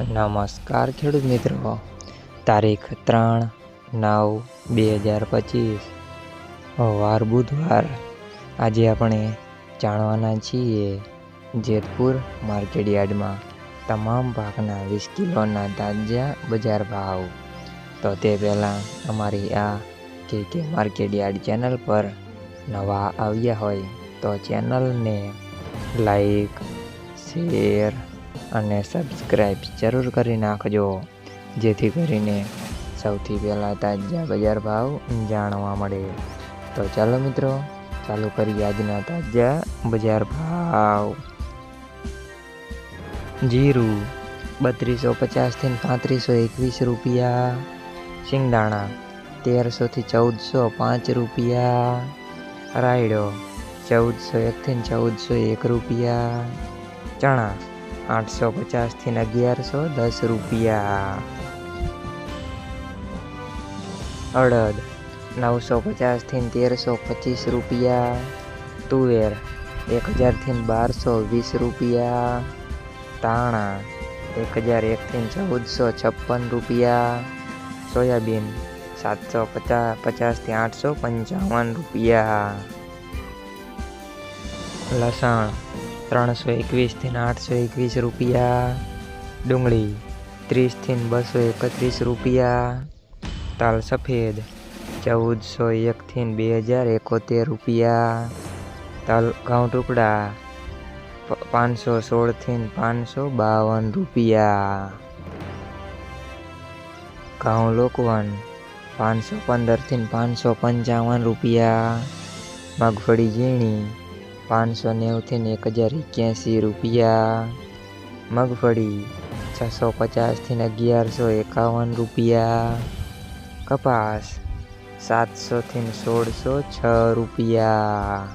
નમસ્કાર ખેડૂત મિત્રો. તારીખ ત્રણ નવ બે હજાર પચીસ. વાર બુધવાર. આજે આપણે જાણવાના છીએ જેતપુર માર્કેટયાર્ડમાં તમામ પાકના વીસ કિલોના તાજા બજાર ભાવ. તો તે પહેલાં અમારી આ કે કે માર્કેટયાર્ડ ચેનલ પર નવા આવ્યા હોય તો ચેનલને લાઈક, શેર અને સબસ્ક્રાઈબ જરૂર કરી નાખજો. જેથી કરીને સૌથી પહેલાં તાજા બજાર ભાવ જાણવા મળે. તો ચાલો મિત્રો, ચાલુ કરીએ આજના તાજા બજાર ભાવ. જીરું બત્રીસો પચાસથી પાંત્રીસો એકવીસ રૂપિયા. શિંગદાણા તેરસોથી ચૌદસો પાંચ રૂપિયા. રાયડો ચૌદસો એકથી ચૌદસો એક રૂપિયા. ચણા આઠસો પચાસથી અગિયારસો દસ રૂપિયા. અડદ નવસો પચાસથી તેરસો પચીસ રૂપિયા. તુવેર એક હજારથી બારસો વીસ રૂપિયા. તાણા એક હજાર એકથી ચૌદસો છપ્પન રૂપિયા. સોયાબીન સાતસો પચાસ પચાસથી આઠસો પંચાવન રૂપિયા. લસણ ત્રણસો એકવીસથી આઠસો એકવીસ રૂપિયા. ડુંગળી ત્રીસથી બસો એકત્રીસ રૂપિયા. તાલ સફેદ ચૌદસો એકથી બે હજાર એકોતેર રૂપિયા. તાલ ઘઉં ટુકડા પાંચસો સોળથી પાંચસો બાવન રૂપિયા. ઘઉં લોકવન પાંચસો પંદરથી પાંચસો પંચાવન રૂપિયા. મગફળી ઝીણી પાંચસો નેવુંથી એક હજાર એક્યાસી રૂપિયા. મગફળી છસો પચાસથી અગિયારસો એકાવન રૂપિયા. કપાસ સાતસોથી સોળસો છ રૂપિયા.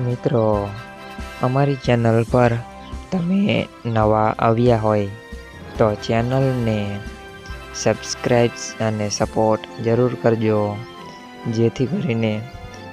મિત્રો, અમારી ચેનલ પર તમે નવા આવ્યા હોય તો ચેનલને સબસ્ક્રાઈબ અને સપોર્ટ જરૂર કરજો. જેથી કરીને